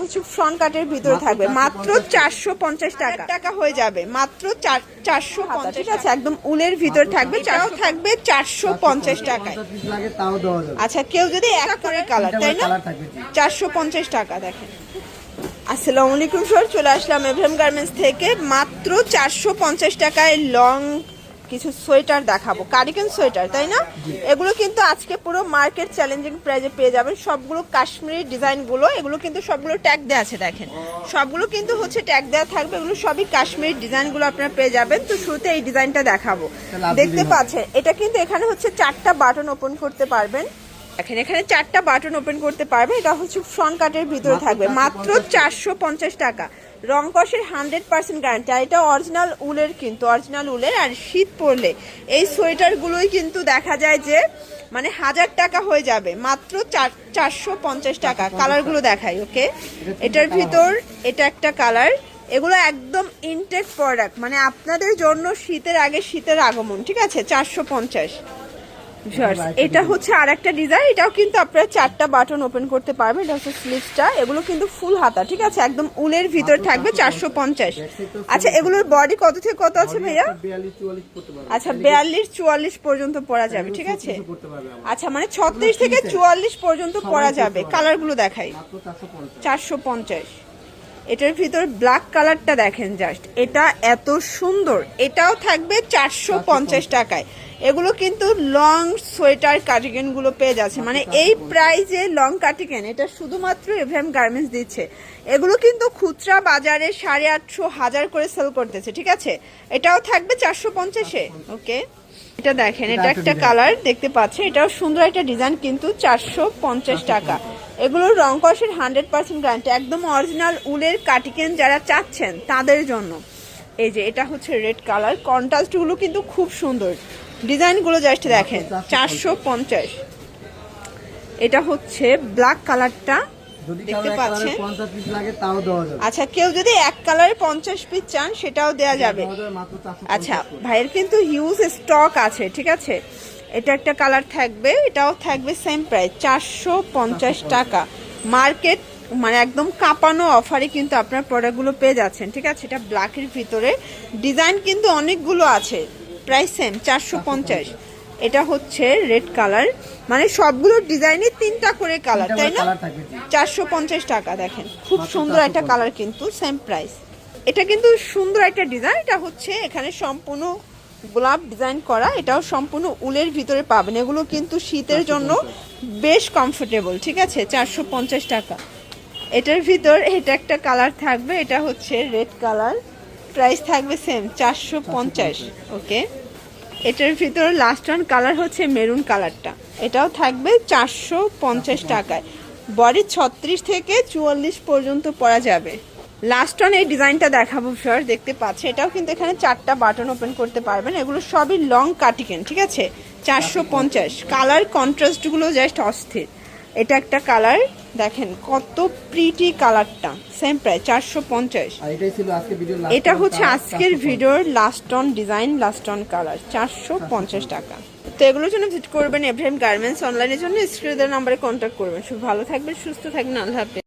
হচ্ছে ফ্রন্ট কাটের ভিতরে থাকবে। মাত্র চারশো পঞ্চাশ টাকা। টাকা হয়ে যাবে। মাত্র চার চারশো পঞ্চাশ ঠিক আছে একদম উলের ভিতর থাকবে এটাও থাকবে চারশো পঞ্চাশ টাকায়। পঞ্চাশ আচ্ছা কেউ যদি এক করে কালার তাই না? কালার থাকবে? জি। চারশো পঞ্চাশ টাকা দেখেন। আসসালামু আলাইকুম স্যার চলে আসলাম এভএম গার্মেন্টস থেকে। মাত্র চারশো পঞ্চাশ টাকায় লং কিছু সোয়েটার দেখাবো। কার্ডিগান সোয়েটার তাই না? এগুলো কিন্তু আজকে পুরো মার্কেট চ্যালেঞ্জিং প্রাইজে পেয়ে যাবেন। সবগুলো কাশ্মীরি ডিজাইনগুলো এগুলো কিন্তু সবগুলো ট্যাগ দেওয়া আছে দেখেন। সবগুলো কিন্তু হচ্ছে ট্যাগ দেওয়া থাকবে এগুলো সবই কাশ্মীরি ডিজাইনগুলো আপনারা পেয়ে যাবেন। তো শুরুতে এই ডিজাইনটা দেখাবো। দেখতে পাচ্ছেন এটা কিন্তু এখানে হচ্ছে চারটা বাটন ওপেন করতে পারবেন। দেখেন এখানে চারটা বাটন ওপেন করতে পারবে এটা হচ্ছে ফ্রন্ট কাটের ভিতরে থাকবে। মাত্র চারশো পঞ্চাশ টাকা। রং কষের হান্ড্রেড পার্সেন্ট গ্যারান্টি আর এটা অরিজিনাল উলের কিন্তু অরিজিনাল উলের আর শীত পড়লে এই সোয়েটারগুলোই কিন্তু দেখা যায় যে মানে হাজার টাকা হয়ে যাবে। মাত্র চার চারশো পঞ্চাশ টাকা। কালারগুলো দেখাই ওকে এটার ভিতর এটা একটা কালার এগুলো একদম ইনটেক প্রোডাক্ট মানে আপনাদের জন্য শীতের আগে শীতের আগমন ঠিক আছে? চারশো পঞ্চাশ। এটা হচ্ছে আর একটা ডিজাইন এটাও কিন্তু আপনারা চারটা বাটন ওপেন করতে পারবেন। এটা হচ্ছে স্লিভসটা এগুলো কিন্তু ফুল হাতা ঠিক আছে? একদম উলের ভিতর থাকবে চারশো পঞ্চাশ। আচ্ছা এগুলোর বডি কত থেকে কত আছে ভাইয়া? আচ্ছা বিয়াল্লিশ। চুয়াল্লিশ পর্যন্ত পরা যাবে ঠিক আছে। আচ্ছা মানে ছত্রিশ থেকে চুয়াল্লিশ পর্যন্ত পরা যাবে। কালারগুলো দেখাই। চারশো পঞ্চাশ। এটার ভিতর ব্ল্যাক কালারটা দেখেন জাস্ট এটা এত সুন্দর। এটাও থাকবে চারশো পঞ্চাশ। টাকায়। এগুলো কিন্তু লং সোয়েটার কার্টিগেনগুলো পেয়ে যাচ্ছে। মানে এই প্রাইজে লং কার্টিগেন এটা শুধুমাত্র এভএম গার্মেন্টস দিচ্ছে। এগুলো কিন্তু খুচরা বাজারে সাড়ে আটশো হাজার করে সেল করতেছে ঠিক আছে? এটাও থাকবে চারশো পঞ্চাশে। ওকে এটা দেখেন এটা একটা কালার দেখতে পাচ্ছেন এটাও সুন্দর একটা ডিজাইন কিন্তু চারশো পঞ্চাশ টাকা। এগুলোর রং কষের হান্ড্রেড পার্সেন্ট গ্যারান্টি একদম অরিজিনাল উলের কাটিকেন যারা চাচ্ছেন তাদের জন্য। এই যে এটা হচ্ছে রেড কালার কন্ট্রাস্টগুলো কিন্তু খুব সুন্দর। ডিজাইনগুলো জাস্ট দেখেন চারশো পঞ্চাশ। এটা হচ্ছে ব্ল্যাক কালারটা দেখতে পাচ্ছেন? আচ্ছা কেউ যদি এক কালারে পঞ্চাশ পিস চান সেটাও দেওয়া যাবে আচ্ছা ভাইয়ের কিন্তু হিউজ স্টক আছে ঠিক আছে? এটা একটা কালার থাকবে এটাও থাকবে সেম প্রাইস চারশো পঞ্চাশ টাকা। মার্কেট মানে একদম কাঁপানো অফারে কিন্তু আপনার প্রোডাক্টগুলো পেয়ে যাচ্ছেন ঠিক আছে? এটা ব্ল্যাকের ভিতরে। ডিজাইন কিন্তু অনেকগুলো আছে। প্রাইস সেম চারশো পঞ্চাশ। এটা হচ্ছে রেড কালার। মানে সবগুলো ডিজাইনই তিনটা করে কালার তাই না। চারশো পঞ্চাশ টাকা দেখেন। খুব সুন্দর একটা কালার কিন্তু সেম প্রাইস। এটা কিন্তু সুন্দর একটা ডিজাইন। এটা হচ্ছে এখানে সম্পূর্ণ গোলাপ ডিজাইন করা। এটাও সম্পূর্ণ উলের ভিতরে পাবেন। এগুলো কিন্তু শীতের জন্য বেশ কমফোর্টেবল ঠিক আছে? চারশো পঞ্চাশ টাকা। এটার ভিতর এটা একটা কালার থাকবে। এটা হচ্ছে রেড কালার। প্রাইস থাকবে সেম চারশো পঞ্চাশ, ওকে? এটার ভিতর লাস্ট ওয়ান কালার হচ্ছে মেরুন কালারটা এটাও থাকবে চারশো পঞ্চাশ টাকায়। বডি ছত্রিশ থেকে চুয়াল্লিশ পর্যন্ত পরা যাবে। লাস্ট ওয়ান এই ডিজাইনটা দেখাবো স্যার দেখতে পাচ্ছে। এটাও কিন্তু এখানে চারটা বাটন ওপেন করতে পারবেন। এগুলো সবই লং কাটিকেন ঠিক আছে? চারশো পঞ্চাশ। কালার কন্ট্রাস্টগুলো জাস্ট অস্থির। এটা একটা কালার দেখেন কত প্রিটি কালারটা সেম প্রাইস চারশো পঞ্চাশ। আর এটাই ছিল আজকে ভিডিও এটা হচ্ছে আজকের ভিডিওর last one design last one colour চারশো পঞ্চাশ টাকা। তো এগুলোর জন্য ভিজিট করবেন এভরিম গার্মেন্টস অনলাইনের জন্য স্ক্রিনের নাম্বারে কন্ট্যাক্ট করবেন। শুধু ভালো থাকবেন সুস্থ থাকবেন আল্লাহ হাফেজ।